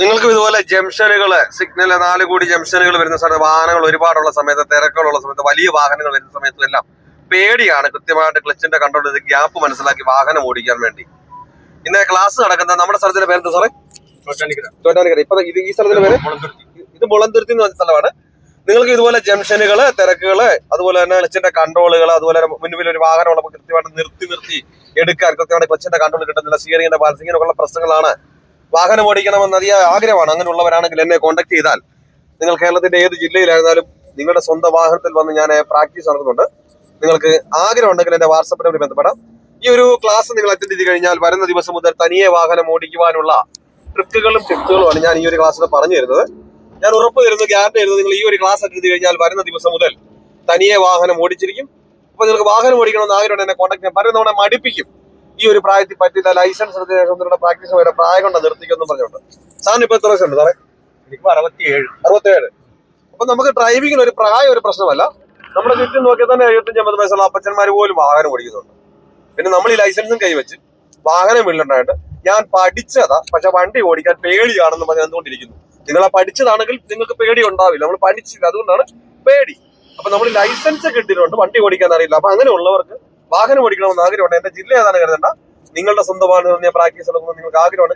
നിങ്ങൾക്കും ഇതുപോലെ ജംഗ്ഷനുകൾ സിഗ്നൽ നാല് കോടി ജംഗ്ഷനുകൾ വരുന്ന സമയത്ത് വാഹനങ്ങൾ ഒരുപാടുള്ള സമയത്ത് തിരക്കുകളുള്ള സമയത്ത് വലിയ വാഹനങ്ങൾ വരുന്ന സമയത്തും എല്ലാം പേടിയാണ്. കൃത്യമായിട്ട് ക്ലച്ചിന്റെ കണ്ട്രോൾ ചെയ്ത് ഗ്യാപ്പ് മനസ്സിലാക്കി വാഹനം ഓടിക്കാൻ വേണ്ടി. ഇന്ന് ക്ലാസ് നടക്കുന്ന നമ്മുടെ സ്ഥലത്തിന്റെ പേരെന്താ സാറേ ഇപ്പൊ ഇത് ഈ സ്ഥലത്തിന്റെ പേര്? ഇത് മുളന്തുരുത്തി എന്ന് പറഞ്ഞ സ്ഥലമാണ്. നിങ്ങൾക്ക് ഇതുപോലെ ജംഗ്ഷനുകൾ തിരക്കുകൾ അതുപോലെ തന്നെ ക്ലച്ചിന്റെ കൺട്രോളുകൾ അതുപോലെ മുന്നിൽ മുൻപിൽ ഒരു വാഹനം ഉള്ളപ്പോൾ കൃത്യമായിട്ട് നിർത്തി നിർത്തി എടുക്കാൻ കൃത്യമായിട്ട് ക്ലച്ചിന്റെ കൺട്രോൾ കിട്ടുന്നില്ല. സ്റ്റിയറിംഗിന്റെ ബാലൻസിങ്ങിനൊക്കെ പ്രശ്നങ്ങളാണ് വാഹനം ഓടിക്കണമെന്ന് അതിയ ആഗ്രഹമാണ്. അങ്ങനെയുള്ളവരാണെങ്കിൽ എന്നെ കോൺടാക്ട് ചെയ്താൽ. നിങ്ങൾ കേരളത്തിന്റെ ഏത് ജില്ലയിലായിരുന്നാലും നിങ്ങളുടെ സ്വന്തം വാഹനത്തിൽ വന്ന് ഞാൻ പ്രാക്ടീസ് നടത്തുന്നുണ്ട്. നിങ്ങൾക്ക് ആഗ്രഹം ഉണ്ടെങ്കിൽ എന്റെ വാട്സപ്പ് നമ്പറിൽ ബന്ധപ്പെടാം. ഈ ഒരു ക്ലാസ് നിങ്ങൾ അറ്റൻഡ് ചെയ്ത് കഴിഞ്ഞാൽ വരുന്ന ദിവസം മുതൽ തനിയെ വാഹനം ഓടിക്കുവാനുള്ള ട്രിക്കുകളും ടിപ്സുകളുമാണ് ഞാൻ ഈ ഒരു ക്ലാസ്സിൽ പറഞ്ഞു തരുന്നത്. ഞാൻ ഉറപ്പ് തരുന്നു ഗ്യാരണ്ടി തരുന്നത് നിങ്ങൾ ഈ ഒരു ക്ലാസ് അറ്റൻഡ് ചെയ്ത് കഴിഞ്ഞാൽ വരുന്ന ദിവസം മുതൽ തനിയെ വാഹനം ഓടിച്ചിരിക്കും. അപ്പൊ നിങ്ങൾക്ക് വാഹനം ഓടിക്കണമെന്ന് ആഗ്രഹം എന്നെ കോൺടാക്ട് ചെയ്യാൻ പലരും നമ്മളെ മടിപ്പിക്കും. ഈ ഒരു പ്രായത്തിൽ പറ്റില്ല ലൈസൻസ് എടുത്തതിന് ശേഷം നിങ്ങളുടെ പ്രാക്ടീസ് വരെ പ്രായം കൊണ്ട് നിർത്തിക്കൊന്നും പറഞ്ഞുകൊണ്ട്. സാറിന് ഇപ്പൊ എത്ര വയസ്സുണ്ട് സാറേ? എനിക്ക് അറുപത്തിയേഴ്. അറുപത്തേഴ് അപ്പൊ നമുക്ക് ഡ്രൈവിംഗിന് ഒരു പ്രായം ഒരു പ്രശ്നമല്ല. നമ്മുടെ ചുറ്റും നോക്കിയാൽ തന്നെ എഴുപത്തഞ്ച് അമ്പത് വയസ്സുള്ള അപ്പച്ചന്മാർ പോലും വാഹനം ഓടിക്കുന്നുണ്ട്. പിന്നെ നമ്മൾ ഈ ലൈസൻസും കൈവച്ച് വാഹനം വീട്ടിലുണ്ടായിട്ട് ഞാൻ പഠിച്ചതാ പക്ഷെ വണ്ടി ഓടിക്കാൻ പേടിയാണെന്ന് പറഞ്ഞ് എന്തുകൊണ്ടിരിക്കുന്നു. നിങ്ങൾ ആ പഠിച്ചതാണെങ്കിൽ നിങ്ങൾക്ക് പേടി ഉണ്ടാവില്ല. നമ്മൾ പഠിച്ചില്ല അതുകൊണ്ടാണ് പേടി. അപ്പൊ നമ്മൾ ലൈസൻസ് കിട്ടിയിട്ടുണ്ട് വണ്ടി ഓടിക്കാൻ അറിയില്ല. അപ്പൊ അങ്ങനെയുള്ളവർക്ക് വാഹനം ഓടിക്കണമെന്ന് ആഗ്രഹമുണ്ട്. എന്റെ ജില്ല ഏതാണ് കരുതണ്ട. നിങ്ങളുടെ സ്വന്തം വാഹനം പ്രാക്ടീസ് നടക്കുമ്പോൾ നിങ്ങൾക്ക് ആഗ്രഹമുണ്ട്.